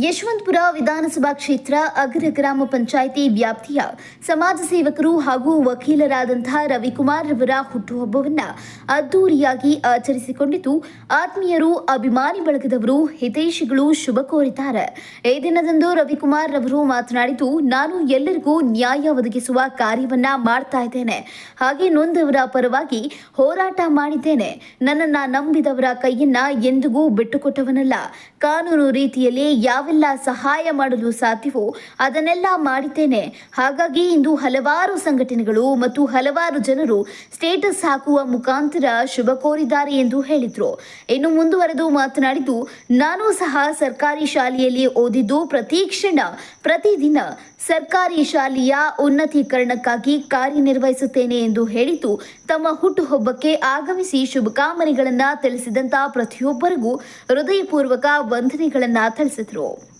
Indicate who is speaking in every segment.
Speaker 1: ಯಶವಂತಪುರ ವಿಧಾನಸಭಾ ಕ್ಷೇತ್ರ, ಅಗ್ರ ಗ್ರಾಮ ಪಂಚಾಯಿತಿ ವ್ಯಾಪ್ತಿಯ ಸಮಾಜ ಸೇವಕರು ಹಾಗೂ ವಕೀಲರಾದಂತಹ ರವಿಕುಮಾರ್ ರವರ ಹುಟ್ಟುಹಬ್ಬವನ್ನು ಅದ್ದೂರಿಯಾಗಿ ಆಚರಿಸಿಕೊಂಡಿದ್ದು, ಆತ್ಮೀಯರು, ಅಭಿಮಾನಿ ಬಳಗದವರು, ಹಿತೈಷಿಗಳು ಶುಭ ಕೋರಿದ್ದಾರೆ. ಈ ದಿನದಂದು ರವಿಕುಮಾರ್ ರವರು ಮಾತನಾಡಿದ್ದು, ನಾನು ಎಲ್ಲರಿಗೂ ನ್ಯಾಯ ಒದಗಿಸುವ ಕಾರ್ಯವನ್ನ ಮಾಡ್ತಾ ಇದ್ದೇನೆ. ಹಾಗೆ ನೊಂದವರ ಪರವಾಗಿ ಹೋರಾಟ ಮಾಡಿದ್ದೇನೆ. ನನ್ನನ್ನ ನಂಬಿದವರ ಕೈಯನ್ನ ಎಂದಿಗೂ ಬಿಟ್ಟುಕೊಟ್ಟವನಲ್ಲ. ಕಾನೂನು ರೀತಿಯಲ್ಲಿ ಯಾವೆಲ್ಲ ಸಹಾಯ ಮಾಡಲು ಸಾಧ್ಯವೋ ಅದನ್ನೆಲ್ಲ ಮಾಡಿದ್ದೇನೆ. ಹಾಗಾಗಿ ಇಂದು ಹಲವಾರು ಸಂಘಟನೆಗಳು ಮತ್ತು ಹಲವಾರು ಜನರು ಸ್ಟೇಟಸ್ ಹಾಕುವ ಮುಖಾಂತರ ಶುಭ ಕೋರಿದ್ದಾರೆ ಎಂದು ಹೇಳಿದರು. ಇನ್ನು ಮುಂದುವರೆದು ಮಾತನಾಡಿದ್ದು, ನಾನು ಸಹ ಸರ್ಕಾರಿ ಶಾಲೆಯಲ್ಲಿ ಓದಿದ್ದು ಪ್ರತಿ ಕ್ಷಣ, ಪ್ರತಿದಿನ ಸರ್ಕಾರಿ ಶಾಲೆಯ ಉನ್ನತೀಕರಣಕ್ಕಾಗಿ ಕಾರ್ಯನಿರ್ವಹಿಸುತ್ತೇನೆ ಎಂದು ಹೇಳಿದ್ದು, ತಮ್ಮ ಹುಟ್ಟುಹಬ್ಬಕ್ಕೆ ಆಗಮಿಸಿ ಶುಭಕಾಮನೆಗಳನ್ನು ತಿಳಿಸಿದಂತ ಪ್ರತಿಯೊಬ್ಬರಿಗೂ ಹೃದಯಪೂರ್ವಕ ವಂದನೆಗಳನ್ನು ತಿಳಿಸಿದರು.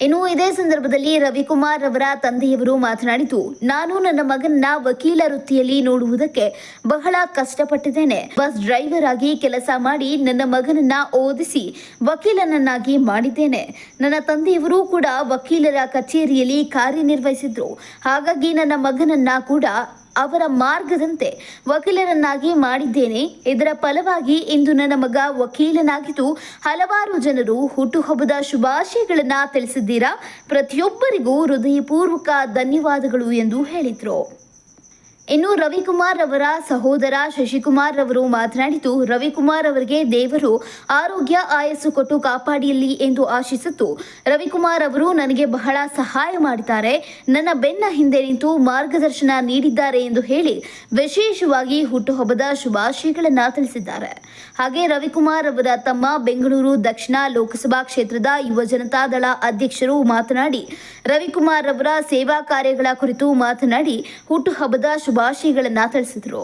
Speaker 1: ಇನ್ನು ಇದೇ ಸಂದರ್ಭದಲ್ಲಿ ರವಿಕುಮಾರ್ ಅವರ ತಂದೆಯವರು ಮಾತನಾಡಿದ್ದು, ನಾನು ನನ್ನ ಮಗನನ್ನ ವಕೀಲ ವೃತ್ತಿಯಲ್ಲಿ ನೋಡುವುದಕ್ಕೆ ಬಹಳ ಕಷ್ಟಪಟ್ಟಿದ್ದೇನೆ. ಬಸ್ ಡ್ರೈವರ್ ಆಗಿ ಕೆಲಸ ಮಾಡಿ ನನ್ನ ಮಗನನ್ನ ಓದಿಸಿ ವಕೀಲನನ್ನಾಗಿ ಮಾಡಿದ್ದೇನೆ. ನನ್ನ ತಂದೆಯವರು ಕೂಡ ವಕೀಲರ ಕಚೇರಿಯಲ್ಲಿ ಕಾರ್ಯನಿರ್ವಹಿಸಿದ್ರು. ಹಾಗಾಗಿ ನನ್ನ ಮಗನನ್ನ ಕೂಡ ಅವರ ಮಾರ್ಗದಂತೆ ವಕೀಲರನ್ನಾಗಿ ಮಾಡಿದ್ದೇನೆ. ಇದರ ಫಲವಾಗಿ ಇಂದು ನನ್ನ ಮಗ ವಕೀಲನಾಗಿದ್ದು ಹಲವಾರು ಜನರು ಹುಟ್ಟುಹಬ್ಬದ ಶುಭಾಶಯಗಳನ್ನ ತಿಳಿಸಿದ್ದೀರಾ. ಪ್ರತಿಯೊಬ್ಬರಿಗೂ ಹೃದಯಪೂರ್ವಕ ಧನ್ಯವಾದಗಳು ಎಂದು ಹೇಳಿದರು. ಇನ್ನು ರವಿಕುಮಾರ್ ಅವರ ಸಹೋದರ ಶಶಿಕುಮಾರ್ ಅವರು ಮಾತನಾಡಿದ್ದು, ರವಿಕುಮಾರ್ ಅವರಿಗೆ ದೇವರು ಆರೋಗ್ಯ ಆಯಸ್ಸು ಕೊಟ್ಟು ಕಾಪಾಡಿಯಲ್ಲಿ ಎಂದು ಆಶಿಸಿತು ರವಿಕುಮಾರ್ ಅವರು, ನನಗೆ ಬಹಳ ಸಹಾಯ ಮಾಡಿದ್ದಾರೆ. ನನ್ನ ಬೆನ್ನ ಹಿಂದೆ ನಿಂತು ಮಾರ್ಗದರ್ಶನ ನೀಡಿದ್ದಾರೆ ಎಂದು ಹೇಳಿ ವಿಶೇಷವಾಗಿ ಹುಟ್ಟುಹಬ್ಬದ ಶುಭಾಶಯಗಳನ್ನು ತಿಳಿಸಿದ್ದಾರೆ. ಹಾಗೆ ರವಿಕುಮಾರ್ ಅವರ ತಮ್ಮ ಬೆಂಗಳೂರು ದಕ್ಷಿಣ ಲೋಕಸಭಾ ಕ್ಷೇತ್ರದ ಯುವ ಜನತಾದಳ ಅಧ್ಯಕ್ಷರು ಮಾತನಾಡಿ, ರವಿಕುಮಾರ್ ಅವರ ಸೇವಾ ಕಾರ್ಯಗಳ ಕುರಿತು ಮಾತನಾಡಿ, ಹುಟ್ಟುಹಬ್ಬದ ಶುಭಾಶಯಗಳನ್ನು ತಿಳಿಸಿದರು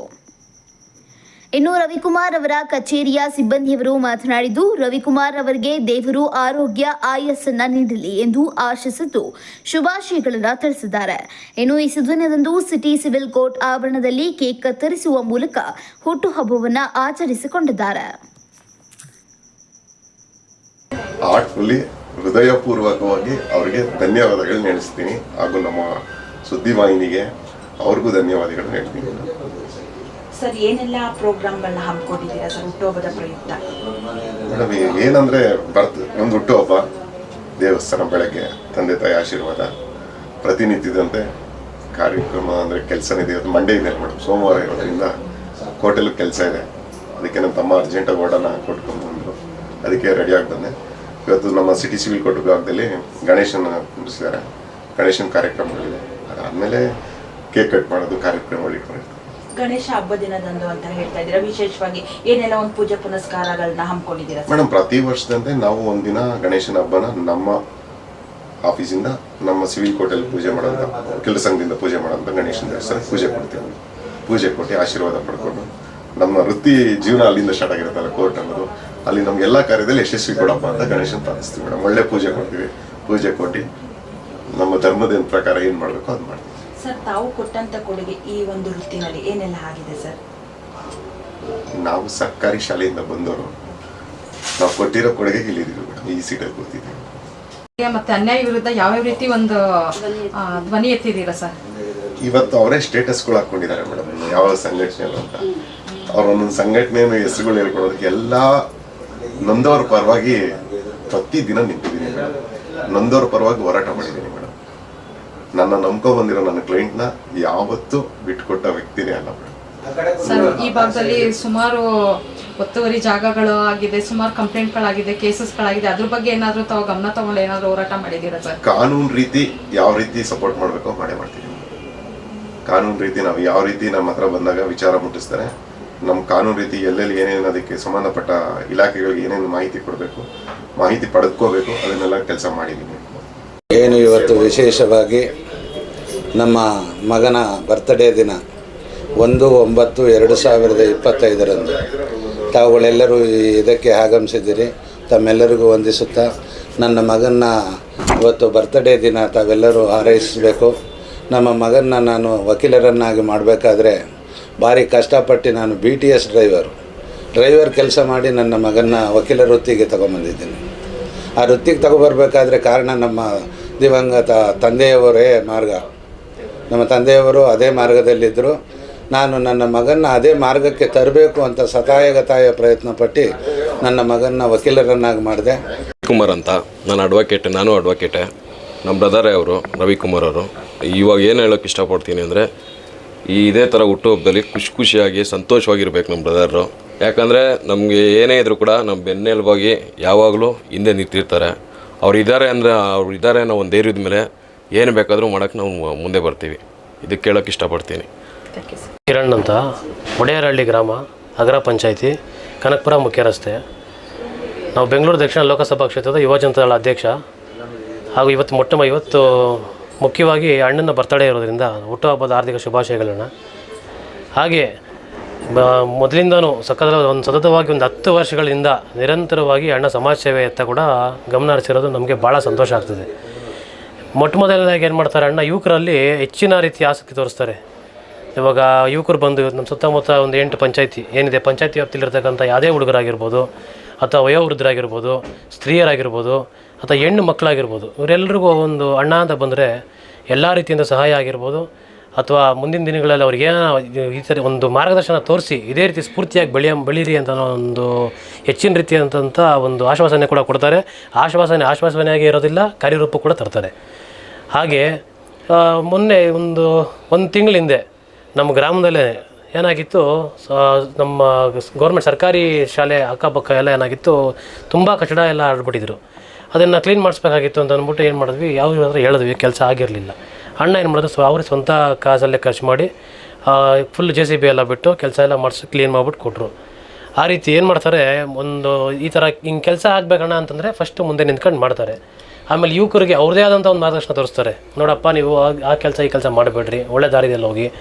Speaker 1: ಇನ್ನು ರವಿಕುಮಾರ್ ಅವರ ಕಚೇರಿಯ ಸಿಬ್ಬಂದಿಯವರು ಮಾತನಾಡಿದ್ದು, ರವಿಕುಮಾರ್ ಅವರಿಗೆ ದೇವರು ಆರೋಗ್ಯ, ಆಯಸ್ಸನ್ನ ನೀಡಲಿ ಎಂದು ಆಶಿಸಿದ್ದು ಶುಭಾಶಯಗಳನ್ನು ತಿಳಿಸಿದ್ದಾರೆ. ಇನ್ನು ಈ ಸುದಿನದಂದು ಸಿಟಿ ಸಿವಿಲ್ ಕೋರ್ಟ್ ಆವರಣದಲ್ಲಿ ಕೇಕ್ ಕತ್ತರಿಸುವ ಮೂಲಕ ಹುಟ್ಟುಹಬ್ಬವನ್ನು ಆಚರಿಸಿಕೊಂಡಿದ್ದಾರೆ.
Speaker 2: ಹೃದಯಪೂರ್ವಕವಾಗಿ ಅವರಿಗೆ ಧನ್ಯವಾದಗಳು ಹೇಳಿಸ್ತೀನಿ. ಹಾಗೂ ನಮ್ಮ ಸುದ್ದಿವಾಹಿನಿಗೆ ಅವ್ರಿಗೂ ಧನ್ಯವಾದಗಳು ಹೇಳ್ತೀನಿ.
Speaker 3: ಸರ್ ಏನೆಲ್ಲ ಪ್ರೋಗ್ರಾಮ್ಗಳನ್ನ ಹಮ್ಮಿಕೊಂಡಿದ್ದೀರಾ ಸರ್ ಹುಟ್ಟುಹಬ್ಬದ ಪ್ರಯುಕ್ತ?
Speaker 2: ಮೇಡಮ್ ಏನಂದ್ರೆ ಬರ್ತ್ ಒಂದು ಹುಟ್ಟುಹಬ್ಬ ದೇವಸ್ಥಾನ ಬೆಳಗ್ಗೆ ತಂದೆ ತಾಯಿ ಆಶೀರ್ವಾದ ಪ್ರತಿನಿತ್ಯದಂತೆ ಕಾರ್ಯಕ್ರಮ ಅಂದರೆ ಇದೆ. ಇವತ್ತು ಮಂಡೇ ಇದೆ ಮೇಡಮ್ ಸೋಮವಾರ ಇರೋದ್ರಿಂದ ಹೋಟೆಲ್ ಕೆಲಸ ಇದೆ. ಅದಕ್ಕೆ ನಮ್ಮ ತಮ್ಮ ಅರ್ಜೆಂಟಾಗಿ ಓಡೋಣ ಕೊಟ್ಕೊಂಡು ಬಂದರು. ಅದಕ್ಕೆ ರೆಡಿಯಾಗಿ ಬಂದೆ. ಇವತ್ತು ನಮ್ಮ ಸಿಟಿ ಸಿವಿಲ್ ಕೋರ್ಟ್ ವಿಭಾಗದಲ್ಲಿ ಗಣೇಶನ ಕುಂಡಿಸಿದ್ದಾರೆ ಗಣೇಶನ ಕಾರ್ಯಕ್ರಮಗಳಿದೆ ಅದಾದಮೇಲೆ ಕೇಕ್ ಕಟ್ ಮಾಡೋದು ಕಾರ್ಯಕ್ರಮ ಇಟ್ಕೊಂಡಿರ್ತಾರೆ
Speaker 3: ಗಣೇಶ ಹಬ್ಬ ದಿನದಂದು ಅಂತ ಹೇಳ್ತಾ ಇದ್ದೀರಾ? ವಿಶೇಷವಾಗಿ ಏನೆಲ್ಲ ಒಂದು ಪೂಜೆ ಪುನಸ್ಕಾರಗಳನ್ನ ಹಮ್ಮಿಕೊಂಡಿದ್ದೀರಾ
Speaker 2: ಮೇಡಮ್ ಪ್ರತಿ ವರ್ಷದಂತೆ ನಾವು ಒಂದಿನ ಗಣೇಶನ ಹಬ್ಬನ ನಮ್ಮ ಆಫೀಸಿಂದ ನಮ್ಮ ಸಿವಿಲ್ ಕೋರ್ಟಲ್ಲಿ ಪೂಜೆ ಮಾಡೋಂಥ ವಕೀಲರ ಸಂಘದಿಂದ ಪೂಜೆ ಮಾಡೋಂಥ ಗಣೇಶನ ದೇವಸ್ಥಾನ ಪೂಜೆ ಕೊಡ್ತೀವಿ. ಪೂಜೆ ಕೊಟ್ಟು ಆಶೀರ್ವಾದ ಪಡ್ಕೊಂಡು ನಮ್ಮ ವೃತ್ತಿ ಜೀವನ ಅಲ್ಲಿಂದ ಸ್ಟಾರ್ಟ್ ಆಗಿರುತ್ತಲ್ಲ ಕೋರ್ಟ್ ಅನ್ನೋದು ಅಲ್ಲಿ ನಮ್ಗೆ ಎಲ್ಲ ಕಾರ್ಯದಲ್ಲಿ ಯಶಸ್ವಿ ಕೊಡಪ್ಪ ಅಂತ ಗಣೇಶನ ಪ್ರಾರ್ಥಿಸ್ತೀವಿ ಮೇಡಮ್. ಒಳ್ಳೆ ಪೂಜೆ ಕೊಡ್ತೀವಿ. ಪೂಜೆ ಕೊಟ್ಟು ನಮ್ಮ ಧರ್ಮದ ಪ್ರಕಾರ ಏನು ಮಾಡಬೇಕು ಅದು ಮಾಡ್ತೀವಿ.
Speaker 3: ಸರ್ ತಾವು ಕೊಟ್ಟಂತ ಕೊಡುಗೆ ಈ ಒಂದು ವೃತ್ತಿನಲ್ಲಿ ಏನೆಲ್ಲ ಆಗಿದೆ ಸರ್?
Speaker 2: ನಾವು ಸರ್ಕಾರಿ ಶಾಲೆಯಿಂದ ಬಂದವರು ನಾವು ಕೊಟ್ಟಿರೋ ಕೊಡುಗೆ ಇಲ್ಲಿದ್ದೀವಿ ಮೇಡಮ್ ಈ ಸೀಟಲ್ಲಿ ಕೂತಿದ್ದೀವಿ
Speaker 4: ಮತ್ತೆ ಅನ್ಯಾಯ ವಿರುದ್ಧ ಯಾವ ರೀತಿ ಒಂದು ಆ, ಧ್ವನಿ ಎತ್ತಿದ್ದೀರಾ ಸರ್?
Speaker 2: ಇವತ್ತು ಅವರೇ ಸ್ಟೇಟಸ್ಗಳು ಹಾಕೊಂಡಿದ್ದಾರೆ ಮೇಡಮ್ ಯಾವ ಸಂಘಟನೆ ಅಂತ. ಅವ್ರ ಒಂದೊಂದು ಸಂಘಟನೆಯನ್ನು ಹೆಸರುಗಳು ಹೇಳ್ಕೊಡೋದಕ್ಕೆ ಎಲ್ಲ ನೊಂದವ್ರ ಪರವಾಗಿ ಪ್ರತಿ ದಿನ ನಿಂತಿದ್ದೀನಿ ಮೇಡಮ್. ನೊಂದವ್ರ ಪರವಾಗಿ ಹೋರಾಟ ಮಾಡಿದ್ದೀನಿ ಮೇಡಮ್. ನನ್ನ ನಂಬ್ಕೊ ಬಂದಿರೋ ನನ್ನ ಕ್ಲೈಂಟ್ನ ಯಾವತ್ತೂ ಬಿಟ್ಕೊಟ್ಟ ವ್ಯಕ್ತಿನೇ ಅಲ್ಲ
Speaker 4: ಸರ್ ಈ ಭಾಗದಲ್ಲಿ ಸುಮಾರು ಒತ್ತುವರಿ ಜಾಗಗಳು ಆಗಿದೆ ಸುಮಾರು ಕಂಪ್ಲೇಂಟ್ಗಳಾಗಿದೆ ಕೇಸಸ್ಗಳಾಗಿದೆ ಅದ್ರ ಬಗ್ಗೆ ಏನಾದ್ರು ತಾವು ಗಮನ ತಗೊಂಡು ಏನಾದ್ರು ಹೋರಾಟ ಮಾಡಿದ್ದೀರಾ ಸರ್?
Speaker 2: ಕಾನೂನು ರೀತಿ ಯಾವ ರೀತಿ ಸಪೋರ್ಟ್ ಮಾಡ್ಬೇಕು ಮಾಡೇ ಮಾಡ್ತೀವಿ. ಕಾನೂನು ರೀತಿ ನಾವು ಯಾವ ರೀತಿ ನಮ್ಮ ಹತ್ರ ಬಂದಾಗ ವಿಚಾರ ಮುಟ್ಟಿಸ್ತಾರೆ. ನಮ್ಮ ಕಾನೂನು ರೀತಿ ಎಲ್ಲೆಲ್ಲಿ ಏನೇನು ಅದಕ್ಕೆ ಸಂಬಂಧಪಟ್ಟ ಇಲಾಖೆಗಳಿಗೆ ಏನೇನು ಮಾಹಿತಿ ಕೊಡಬೇಕು ಮಾಹಿತಿ ಪಡೆದುಕೋಬೇಕು ಅದನ್ನೆಲ್ಲ ಕೆಲಸ ಮಾಡಿದ್ದೀನಿ
Speaker 5: ಏನು ಇವತ್ತು ವಿಶೇಷವಾಗಿ ನಮ್ಮ ಮಗನ ಬರ್ತಡೇ ದಿನ ಒಂದು ಒಂಬತ್ತು ಎರಡು ಸಾವಿರದ ಇಪ್ಪತ್ತೈದರಂದು. ತಾವುಗಳೆಲ್ಲರೂ ಇದಕ್ಕೆ ಆಗಮಿಸಿದ್ದೀರಿ. ತಮ್ಮೆಲ್ಲರಿಗೂ ವಂದಿಸುತ್ತಾ ನನ್ನ ಮಗನ ಇವತ್ತು ಬರ್ತಡೇ ದಿನ ತಾವೆಲ್ಲರೂ ಹಾರೈಸಬೇಕು. ನಮ್ಮ ಮಗನ ನಾನು ವಕೀಲರನ್ನಾಗಿ ಮಾಡಬೇಕಾದ್ರೆ ಭಾರಿ ಕಷ್ಟಪಟ್ಟು ನಾನು B T S driver driver ಕೆಲಸ ಮಾಡಿ ನನ್ನ ಮಗನ ವಕೀಲ ವೃತ್ತಿಗೆ ತಗೊಂಬಂದಿದ್ದೀನಿ. ಆ ವೃತ್ತಿಗೆ ತಗೊಬರ್ಬೇಕಾದ್ರೆ ಕಾರಣ ನಮ್ಮ ದಿವಂಗತ ತಂದೆಯವರೇ ಮಾರ್ಗ. ನಮ್ಮ ತಂದೆಯವರು ಅದೇ ಮಾರ್ಗದಲ್ಲಿದ್ದರು. ನಾನು ನನ್ನ ಮಗನ್ನ ಅದೇ ಮಾರ್ಗಕ್ಕೆ ತರಬೇಕು ಅಂತ ಸತಾಯಗತಾಯ ಪ್ರಯತ್ನ ಪಟ್ಟು ನನ್ನ ಮಗನ್ನ ವಕೀಲರನ್ನಾಗಿ ಮಾಡಿದೆ.
Speaker 6: ಕುಮಾರ್ ಅಂತ. ನಾನು ಅಡ್ವೊಕೇಟ್ ನಾನು ಅಡ್ವೊಕೇಟೆ ನಮ್ಮ ಬ್ರದರೇ ಅವರು, ರವಿಕುಮಾರ್ ಅವರು. ಇವಾಗ ಏನು ಹೇಳೋಕ್ಕೆ ಇಷ್ಟಪಡ್ತೀನಿ ಅಂದರೆ, ಈ ಇದೇ ಥರ ಹುಟ್ಟುಹಬ್ಬದಲ್ಲಿ ಖುಷಿ ಖುಷಿಯಾಗಿ, ಸಂತೋಷವಾಗಿರ್ಬೇಕು ನಮ್ಮ ಬ್ರದರು ಯಾಕಂದರೆ ನಮಗೆ ಏನೇ ಇದ್ದರೂ ಕೂಡ ನಮ್ಮ ಬೆನ್ನೆಲುಬಾಗಿ ಯಾವಾಗಲೂ ಹಿಂದೆ ನಿಂತಿರ್ತಾರೆ. ಅವ್ರು ಇದ್ದಾರೆ ಅಂದರೆ ಅವ್ರು ಇದ್ದಾರೆ ಅನ್ನೋ ಒಂದು ಧೈರ್ಯದ ಮೇಲೆ ಏನು ಬೇಕಾದರೂ ಮಾಡೋಕ್ಕೆ ನಾವು ಮುಂದೆ ಬರ್ತೀವಿ. ಇದಕ್ಕೆ ಕೇಳೋಕ್ಕೆ ಇಷ್ಟಪಡ್ತೀನಿ.
Speaker 7: ಕಿರಣ್ ಅಂತ. ಒಡೆಯರಹಳ್ಳಿ ಗ್ರಾಮ ಅಗ್ರ ಪಂಚಾಯಿತಿ ಕನಕಪುರ ಮುಖ್ಯ ರಸ್ತೆ. ನಾವು ಬೆಂಗಳೂರು ದಕ್ಷಿಣ ಲೋಕಸಭಾ ಕ್ಷೇತ್ರದ ಯುವ ಜನತಾದಳ ಅಧ್ಯಕ್ಷ ಹಾಗೂ ಇವತ್ತು ಮೊಟ್ಟ ಇವತ್ತು ಮುಖ್ಯವಾಗಿ ಅಣ್ಣನ ಬರ್ತಡೇ ಇರೋದ್ರಿಂದ ಹುಟ್ಟುಹಬ್ಬದ ಆರ್ಥಿಕ ಶುಭಾಶಯಗಳನ್ನ. ಹಾಗೆ ಬ ಮೊದಲಿಂದನೂ ಸಕ್ಕದ ಒಂದು ಸತತವಾಗಿ ಒಂದು ಹತ್ತು ವರ್ಷಗಳಿಂದ ನಿರಂತರವಾಗಿ ಅಣ್ಣ ಸಮಾಜ ಸೇವೆಯತ್ತ ಕೂಡ ಗಮನ ಹರಿಸಿರೋದು ನಮಗೆ ಭಾಳ ಸಂತೋಷ ಆಗ್ತದೆ. ಮೊಟ್ಟ ಮೊದಲನೇದಾಗಿ ಏನು ಮಾಡ್ತಾರೆ ಅಣ್ಣ, ಯುವಕರಲ್ಲಿ ಹೆಚ್ಚಿನ ರೀತಿ ಆಸಕ್ತಿ ತೋರಿಸ್ತಾರೆ. ಇವಾಗ ಯುವಕರು ಬಂದು ನಮ್ಮ ಸುತ್ತಮುತ್ತ ಒಂದು ಎಂಟು ಪಂಚಾಯತಿ, ಏನಿದೆ, ಪಂಚಾಯತಿ ವ್ಯಾಪ್ತಿಲಿರ್ತಕ್ಕಂಥ ಯಾವುದೇ ಹುಡುಗರಾಗಿರ್ಬೋದು, ಅಥವಾ ವಯೋವೃದ್ಧರಾಗಿರ್ಬೋದು, ಸ್ತ್ರೀಯರಾಗಿರ್ಬೋದು, ಅಥವಾ ಹೆಣ್ಣು ಮಕ್ಕಳಾಗಿರ್ಬೋದು ಇವರೆಲ್ಲರಿಗೂ ಒಂದು ಅಣ್ಣ ಅಂತ ಬಂದರೆ ಎಲ್ಲ ರೀತಿಯಿಂದ ಸಹಾಯ ಆಗಿರ್ಬೋದು, ಅಥವಾ ಮುಂದಿನ ದಿನಗಳಲ್ಲಿ ಅವ್ರಿಗೆ ಈ ಥರ ಒಂದು ಮಾರ್ಗದರ್ಶನ ತೋರಿಸಿ ಇದೇ ರೀತಿ ಸ್ಫೂರ್ತಿಯಾಗಿ ಬೆಳೆಯ, ಬೆಳೀರಿ ಅಂತ ಒಂದು ಹೆಚ್ಚಿನ ರೀತಿಯಾದಂಥ ಒಂದು ಆಶ್ವಾಸನೆ ಕೂಡ ಕೊಡ್ತಾರೆ. ಆಶ್ವಾಸನೆ, ಆಶ್ವಾಸನೆಯಾಗಿ ಇರೋದಿಲ್ಲ, ಕಾರ್ಯರೂಪ ಕೂಡ ತರ್ತಾರೆ. ಹಾಗೆ ಮೊನ್ನೆ ಒಂದು ಒಂದು ತಿಂಗಳ ಹಿಂದೆ ನಮ್ಮ ಗ್ರಾಮದಲ್ಲೇ ಏನಾಗಿತ್ತು ನಮ್ಮ ಗೌರ್ಮೆಂಟ್ ಸರ್ಕಾರಿ ಶಾಲೆ ಅಕ್ಕಪಕ್ಕ ಎಲ್ಲ ಏನಾಗಿತ್ತು, ತುಂಬ ಕಚಡ ಎಲ್ಲ ಆಡ್ಬಿಟ್ಟಿದ್ರು. ಅದನ್ನು ಕ್ಲೀನ್ ಮಾಡಿಸ್ಬೇಕಾಗಿತ್ತು ಅಂತ ಅಂದ್ಬಿಟ್ಟು ಏನು ಮಾಡಿದ್ವಿ, ಯಾವ ಹೇಳಿದ್ವಿ, ಕೆಲಸ ಆಗಿರಲಿಲ್ಲ. ಅಣ್ಣ ಏನು ಮಾಡಿದ್ರು ಸೊ ಅವ್ರಿಗೆ ಸ್ವಂತ ಕಾಸಲ್ಲೇ ಖರ್ಚು ಮಾಡಿ ಫುಲ್ ಜೆ ಸಿ ಬಿ ಎಲ್ಲ ಬಿಟ್ಟು ಕೆಲಸ ಎಲ್ಲ ಮಾಡಿಸಿ ಕ್ಲೀನ್ ಮಾಡಿಬಿಟ್ಟು ಕೊಟ್ಟರು ಆ ರೀತಿ ಏನು ಮಾಡ್ತಾರೆ, ಒಂದು ಈ ಥರ ಹಿಂಗೆ ಕೆಲಸ ಆಗಬೇಕಣ್ಣ ಅಂತಂದರೆ ಫಸ್ಟ್ ಮುಂದೆ ನಿಂತ್ಕೊಂಡು ಮಾಡ್ತಾರೆ. ಆಮೇಲೆ ಯುವಕರಿಗೆ ಅವ್ರದೇ ಆದಂಥ ಒಂದು ಮಾರ್ಗದರ್ಶನ ತೋರಿಸ್ತಾರೆ. ನೋಡಪ್ಪ, ನೀವು ಆ- ಕೆಲಸ ಈ ಕೆಲಸ ಮಾಡಬೇಡ್ರಿ, ಒಳ್ಳೆ ದಾರಿಯಲ್ಲಿ ಹೋಗಿ,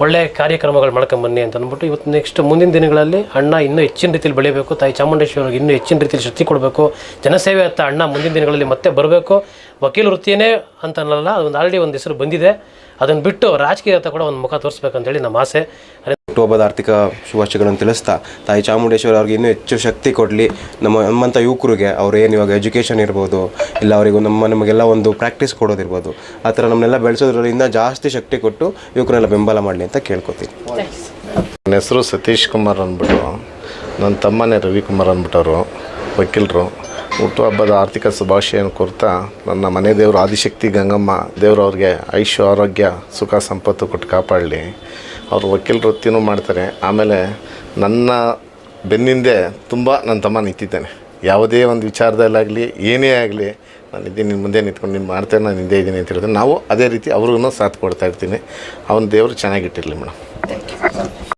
Speaker 7: ಒಳ್ಳೆ ಕಾರ್ಯಕ್ರಮಗಳು ಮಾಡ್ಕೊಂಬನ್ನಿ ಅಂತ ಅಂದ್ಬಿಟ್ಟು ಇವತ್ತು ನೆಕ್ಸ್ಟ್ ಮುಂದಿನ ದಿನಗಳಲ್ಲಿ ಅಣ್ಣ ಇನ್ನೂ ಹೆಚ್ಚಿನ ರೀತಿಯಲ್ಲಿ ಬೆಳಿಬೇಕು, ತಾಯಿ ಚಾಮುಂಡೇಶ್ವರಿಗೆ ಇನ್ನೂ ಹೆಚ್ಚಿನ ರೀತಿಯಲ್ಲಿ ಶಕ್ತಿ ಕೊಡಬೇಕು, ಜನಸೇವೆ ಅಂತ ಅಣ್ಣ ಮುಂದಿನ ದಿನಗಳಲ್ಲಿ ಮತ್ತೆ ಬರಬೇಕು, ವಕೀಲ ವೃತ್ತಿಯೇ ಅಂತ ಅನ್ನಲ್ಲ, ಅದೊಂದು ಆಲ್ರೆಡಿ ಒಂದು ಹೆಸರು ಬಂದಿದೆ. ಅದನ್ನು ಬಿಟ್ಟು ರಾಜಕೀಯ ಅಂತ ಕೂಡ ಒಂದು ಮುಖ ತೋರಿಸ್ಬೇಕಂತೇಳಿ ನಮ್ಮ ಆಸೆ.
Speaker 8: ಹುಟ್ಟುಹಬ್ಬದ ಆರ್ಥಿಕ ಶುಭಾಶಯಗಳನ್ನು ತಿಳಿಸ್ತಾ, ತಾಯಿ ಚಾಮುಂಡೇಶ್ವರಿ ಅವ್ರಿಗೆ ಇನ್ನೂ ಹೆಚ್ಚು ಶಕ್ತಿ ಕೊಡಲಿ. ನಮ್ಮ ನಮ್ಮಂಥ ಯುವಕರಿಗೆ ಅವ್ರು ಏನು ಇವಾಗ ಎಜುಕೇಷನ್ ಇರ್ಬೋದು, ಇಲ್ಲ ಅವರಿಗೂ ನಮ್ಮ ನಮಗೆಲ್ಲ ಒಂದು ಪ್ರಾಕ್ಟೀಸ್ ಕೊಡೋದಿರ್ಬೋದು ಆ ಥರ ನಮ್ಮನ್ನೆಲ್ಲ ಬೆಳೆಸೋದ್ರಿಂದ ಜಾಸ್ತಿ ಶಕ್ತಿ ಕೊಟ್ಟು ಯುವಕರನ್ನೆಲ್ಲ ಬೆಂಬಲ ಮಾಡಲಿ ಅಂತ ಕೇಳ್ಕೊತೀನಿ.
Speaker 9: ನನ್ನ ಹೆಸರು ಸತೀಶ್ ಕುಮಾರ್ ಅಂದ್ಬಿಟ್ಟು, ನನ್ನ ತಮ್ಮನೇ ರವಿಕುಮಾರ್ ಅಂದ್ಬಿಟ್ಟವರು, ವಕೀಲರು. ಹುಟ್ಟುಹಬ್ಬದ ಆರ್ಥಿಕ ಶುಭಾಶಯನ ಕೋರ್ತಾ ನನ್ನ ಮನೆ ದೇವರು ಆದಿಶಕ್ತಿ ಗಂಗಮ್ಮ ದೇವರು ಅವ್ರಿಗೆ ಐಶ್ವ ಆರೋಗ್ಯ ಸುಖ, ಸಂಪತ್ತು ಕೊಟ್ಟು ಕಾಪಾಡಲಿ. ಅವರು ವಕೀಲ ವೃತ್ತಿನೂ ಮಾಡ್ತಾರೆ. ಆಮೇಲೆ ನನ್ನ ಬೆನ್ನಿಂದೆ ತುಂಬ ನನ್ನ ತಮ್ಮ ನಿಂತಿದ್ದಾನೆ. ಯಾವುದೇ ಒಂದು ವಿಚಾರದಲ್ಲಾಗಲಿ, ಏನೇ ಆಗಲಿ, ನಾನು ಇದ್ದೀನಿ ನಿನ್ನ ಮುಂದೆ ನಿಂತ್ಕೊಂಡು ನಿಮ್ಮ ಮಾಡ್ತೇನೆ, ನಾನು ಹಿಂದೆ ಇದ್ದೀನಿ ಅಂತ ಹೇಳಿದ್ರೆ ನಾವು ಅದೇ ರೀತಿ ಅವ್ರಿಗೂ ಸಾಥ್ ಕೊಡ್ತಾಯಿರ್ತೀನಿ ಅವನ ದೇವರು ಚೆನ್ನಾಗಿಟ್ಟಿರಲಿ ಮೇಡಮ್.